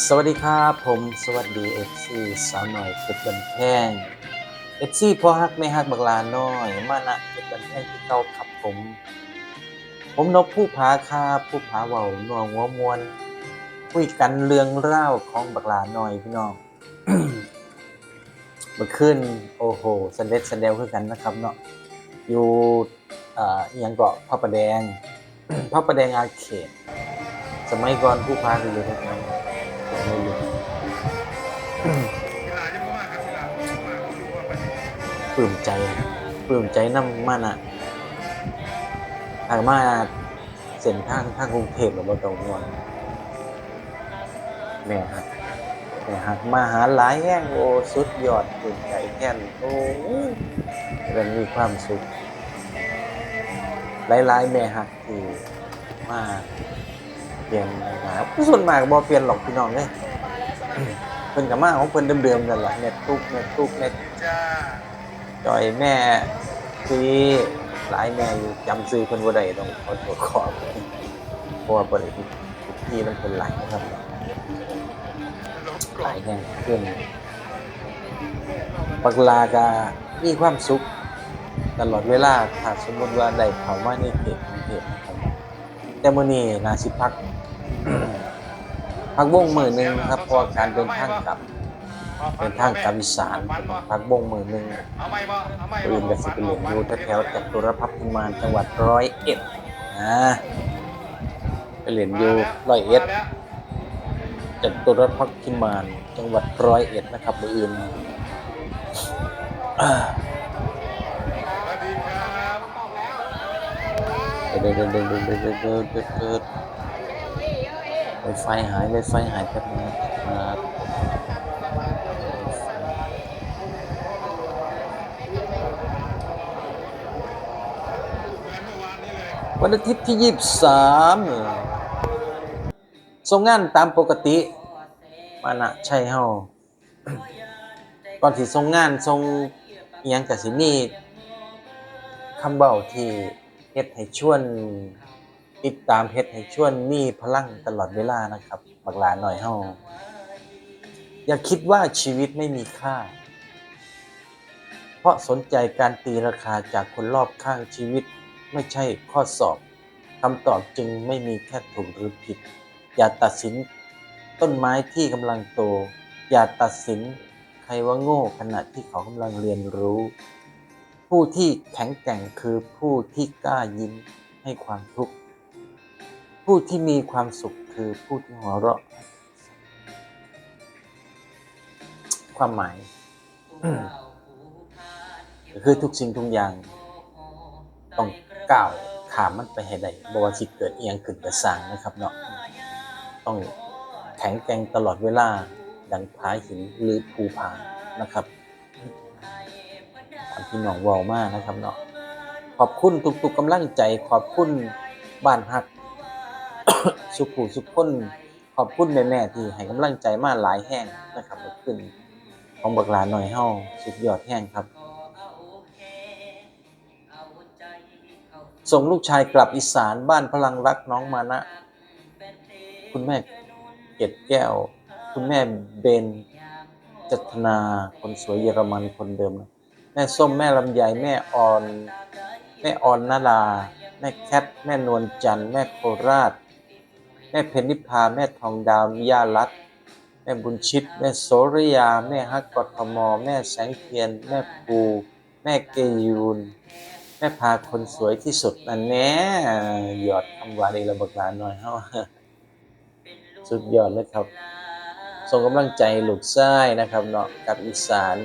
สวัสดีครับ ผมสวัสดีเอฟซีสาวหน่อยเพชรบันแพงเอฟซีพ่อฮักไม่ฮักบักลาน้อย มานะเพชรบันแพงที่เก่าครับผม ผมนกผู้ผาคาผู้ผาเว้านัวงหัวมวลคุยกันเรื่องเล่าวของบักลาน้อยพี่น้องเมื่อคืนโอ้โหสเด็จสเดวคือกันนะครับเนาะอยู่เอ่ออหยังเกาะพระประแดงพระประแดงอาเขต สมัยก่อนผู้พาคืออยู่ที่ไหน ปลื้มใจปลื้มใจน้ำมันอะทางมาเส้นทางทางกรุงเทพหรือว่าตรงวันแม่ฮักแม่ฮักมาหาหลายแห่งโอ้สุดยอดปลื้มใจแค่นโอ้มันมีความสุขหลายๆแม่ฮักที่มาเปลี่ยนมาส่วนมากบ่เปลี่ยนหรอกพี่น้องเอ้ยเพิ่นก็มาของเพิ่นเดิมๆนั่นแหละเน็ตตุกเน็ตตุกเน็ต จอยแม่ซีหลายแม่อยู่จำซื้อเพิ่นบ่ได้ต้องขอโทษขออภัยเพราะว่าบ่ได้ทุกที่มันเป็นหลายนะครับหลายแห่งเพิ่นปักลาก็มีความสุขตลอดเวลาถ้าสมมติว่าได้เข้ามาในเขตกรุงเทพนะครับแต่มื้อนี้นาสิพักพักวงมือหนึ่งครับเพราะการเดินทางกลับ เดินทางกลับอีสานพักวงมือหนึงเอาไม่บ่เอาไม่ปืนกับสิบเหรียญอยู่แถวจากตุรพักพิมานจังหวัดร้อยเอ็ดนะไปเหรียญอยู่ร้อยเอ็ดจากตุรพักพิมานจังหวัดร้อยเอ็ดนะครับมืออื่นอ่าสวัสดีครับเดินเดินเดินเดินเดินเดินเดินเดินเดินไวไฟหายไวไฟหายแป๊บนึงนะครับ วันอาทิตย์ที่ยี่สิบสามส่งงานตามปกติมานะใช่เฮาก่อนที่ส่งงานส่งอิหยังกับสิมีคำเบาที่เฮ็ดให้ชวนติดตามเฮ็ดให้ชวนมีพลังตลอดเวลานะครับบักหลาหน่อยเฮาอย่าคิดว่าชีวิตไม่มีค่า เพราะสนใจการตีราคาจากคนรอบข้างชีวิต ไม่ใช่ข้อสอบคำตอบจึงไม่มีแค่ถูกหรือผิด อย่าตัดสินต้นไม้ที่กำลังโต อย่าตัดสินใครว่าโง่ขณะที่เขากำลังเรียนรู้ ผู้ที่แข็งแกร่งคือผู้ที่กล้ายิ้มให้ความทุกข์ผู้ที่มีความสุขคือผู้ที่หัวเราะ ความหมายก็คือทุกสิ่งทุกอย่างต้อง ก้าวขามมันไปให้ได้บ่ว่าสิเกิดเอียงขึ้นกระสร้างนะครับเนาะต้องแข็งแกร่งตลอดเวลาดังผาหินหรือภูผานะครับตามที่น้องว้ามานะครับเนาะขอบคุณทุกๆกำลังใจขอบคุณบ้านฮัก สุขุสุขคนขอบคุณแม่ๆที่ให้กำลังใจมาหลายแห้งนะครับเมื่อนของบักหลาหน่อยเฮาสุดยอดแห้งครับ ส่งลูกชายกลับอีสานบ้านพลังรักน้องมานะ คุณแม่เกดแก้ว คุณแม่เบนจัตนาคนสวยเยอรมันคนเดิม แม่ส้มแม่ลำไยแม่ออน แม่ออนนาลา แม่แคทแม่นวลจันทร์แม่โคราช แม่เพนิพาแม่ทองดาวนิยารัตแม่บุญชิต แม่โสริยา แม่ฮักกทม แม่แสงเทียน แม่ปู แม่เกยูน ม่พาคนสวยที่สุดนั่นแน่หยอดคำหวานอีระบักหลานหน่อยเฮาสุดยอดเลยครับ ส่งกำลังใจหลูกซ้นะครับเนาะกับอีสาน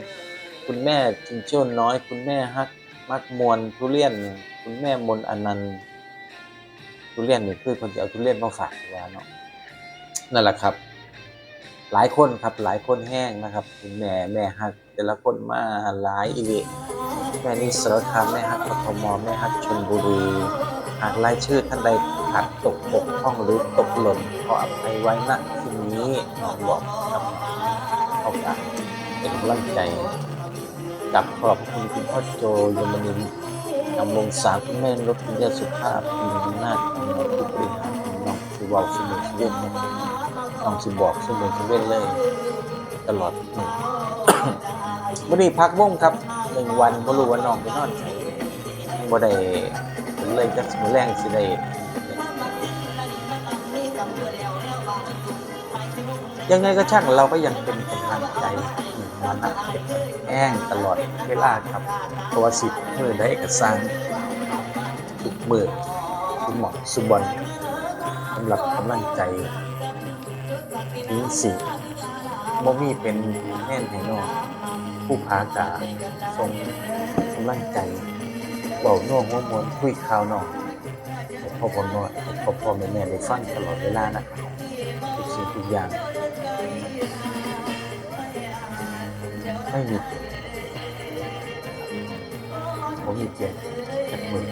คุณแม่จิงโจ้น้อย คุณแม่ฮักมักมวลทุเรียน คุณแม่มนอนันต์ทุเรียนนี่คือคนจะเอาทุเรียนมาฝากว่าเนาะนั่นแหละครับ หลายคนครับหลายคนแห้งนะครับ คุณแม่แม่ฮักแต่ละคนมาหลายอีเวน แม่นิสรคามแม่ฮักปทมแม่ฮักชลบุรี หากรายชื่อท่านใดขาดตกบกพร่องหรือตกหล่นขออภัยไว้ณที่นี้น้องบอกครับขอบคุณเป็นกำลังใจกับขอบคุณคุณพ่อโจยมนินทร์นำวงศาคุณแม่รถคุณยาสุภาพคุณนาถคุณน้องผู้บริหารคุณน้องคือวาวสมุทรเวียนครับน้องสิบอกสมอสมเว้นเลย ตลอดมื่อนี้พักวงครับ หนึ่งวันบ่รู้ว่าน้องไปนอนไสบ่ได้เลยจักสิมื้อแรงสิได้ยังไงก็ช่างเราก็ยังเป็นกำลังใจมานะแห้งตลอดเวลาครับเพราะว่าสิบมือได้เอกสารทุกมือคุณหมอสุบอลสำหรับกำลังใจนี้สิบ่มีเป็นแน่นให้น้อง ผู้พากาทรงกำลังใจเบาโน่หัวมวนคุยข่าวนองพ่อพ่อน้อยพ่อพ่อแม่แม่ได้ฟังตลอดเวลานะทุกสิ่งทุกอย่างไม่มีเปลี่ยนผมมีเปลี่ยนจากมือ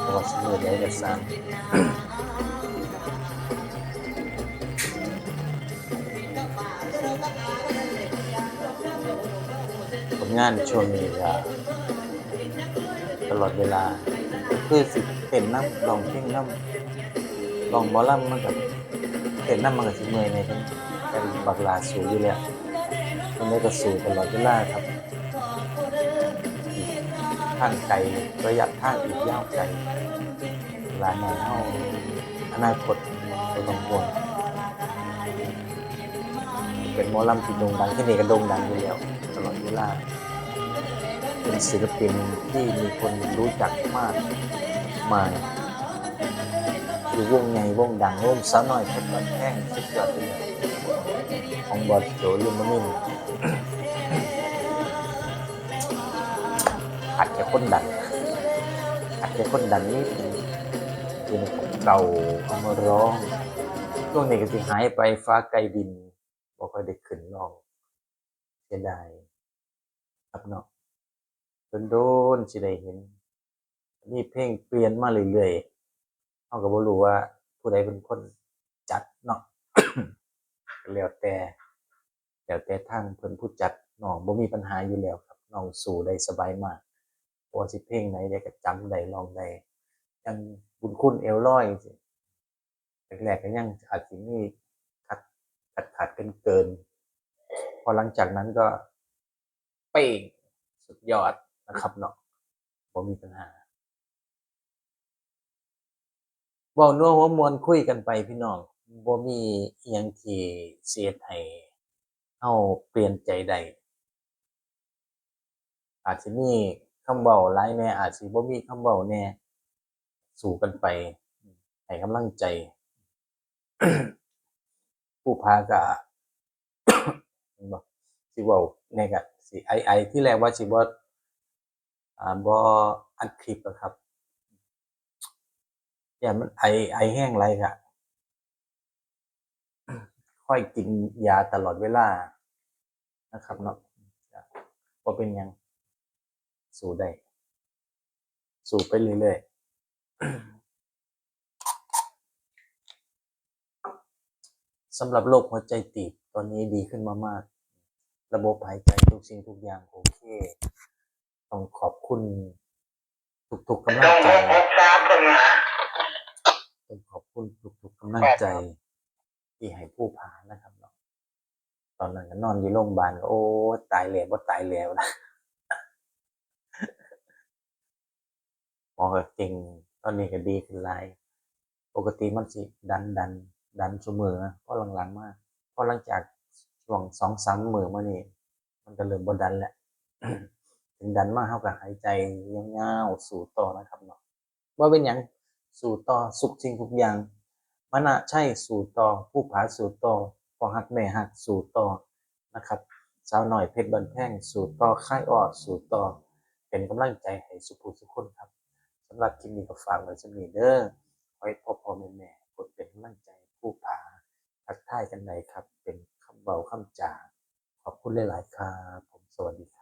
เพราะว่าสมือได้กระสาน งานช่วงนี้ก็ตลอดเวลา คือสิเต้นน้ำลองเพลงน้ำลองหมอลำมันกับเต้นน้ำมันกับสิเมื่อยในทั้งเป็นบักลาสูอยู่แล้วมันได้ก็สูตลอดเวลาครับทางไกลระยะทางอีกยาวไกลหลานหน่อยเฮาอนาคตบ่ต้องวงเป็นหมอลำที่โด่งดังที่นี่ก็โด่งดังอยู่แล้วตลอดเวลา ศิลปินที่มีคนรู้จักมากมายอยู่วงใหญ่วงดังวงสาวน้อยเป็นบันแห้งสุดยอดเลยของบอสโจลิมมินขัดแค่คนดังขัดแค่คนดังนี่เป็นของเก่าเอามาร้องช่วงนี้ก็สิหายไปฟ้าไกลดินบ่ค่อยได้ขึ้นรองเสียดายครับเนาะ โดนๆสิได้เห็นมีเพลงเปลี่ยนมาเรื่อยๆเขาก็บ่รู้ว่าผู้ใดเป็นคนจัดเนาะแล้วแต่แล้วแต่ทางเพิ่นผู้จัดน้องบ่มีปัญหาอยู่แล้วครับน้องสู่ได้สบายมากบ่ว่าสิเพลงไหนได้ก็จำได้ร้องได้ยังบุญคุณเอวลอยจังซี่แรกๆก็ยังอาจสิมีขัดขัดขัดกันเกิน พอหลังจากนั้นก็เป้งสุดยอด นะครับเนาะบ่มีปัญหาเว้นัวหัวมวลคุยกันไปพี่น้องบ่มีเอิหยังที่เสียให้เฮาเปลี่ยนใจได้อาจสิมีคำเว้าหลายแน่อาจสิบ่มีคำเว้าแน่ สู้กันไปให้กำลังใจ ผู้พาก็เห็นบ่สิเว้าแหน่ก็สิไอๆที่แรกว่าสิบอ บ่อัดคลิปอะครับอย่ามันไอไอแห้งไรกะค่อยกินยาตลอดเวลานะครับเนาะว่าเป็นยัง สู้ได้ สู้ไปเรื่อยๆสำหรับโรคหัวใจตีบตอนนี้ดีขึ้นมามาก ระบบหายใจทุกสิ่งทุกอย่างโอเค ต้องขอบคุณทุกๆกำลังใจต้องขอบคุณทุกๆกำลังใจ ที่ให้ผู้พานะครับเนาะตอนนั้นก็นอนอยู่โรงพยาบาลก็โอ้ตายแล้วบ่ตายแล้วนะหมอก็เก่งตอนนี้ก็ดีขึ้นหลายปกติมันสิดันดัน ดันเสมอพอหลังๆมาพอหลังจากช่วงสองสามมื้อมานี่มันก็เริ่มบ่ดันแล้วถึง ดันมาเฮาก็หายใจยาวๆสู่ต่อนะครับเนาะว่าเป็นหยังสู่ต่อสุขจริงทุกอย่างมนะใช่สู่ต่อผู้ผาสู่ต่อพอฮักแม่ฮักสู่ต่อนะครับสาวหน่อยเพชรบันแพงสู่ต่อค่ายอ้อสู่ต่อเป็นกำลังใจให้สุภูทุกคนครับสำหรับคลิปนี้ก็ฝากไว้สำนีเด้อขอให้พ่อพ่อแม่แม่กดเป็นกำลังใจผู้ผาทักทายกันไหนครับ เป็นคำเบาคำจาขอบคุณหลาย ๆ ครับผมสวัสดี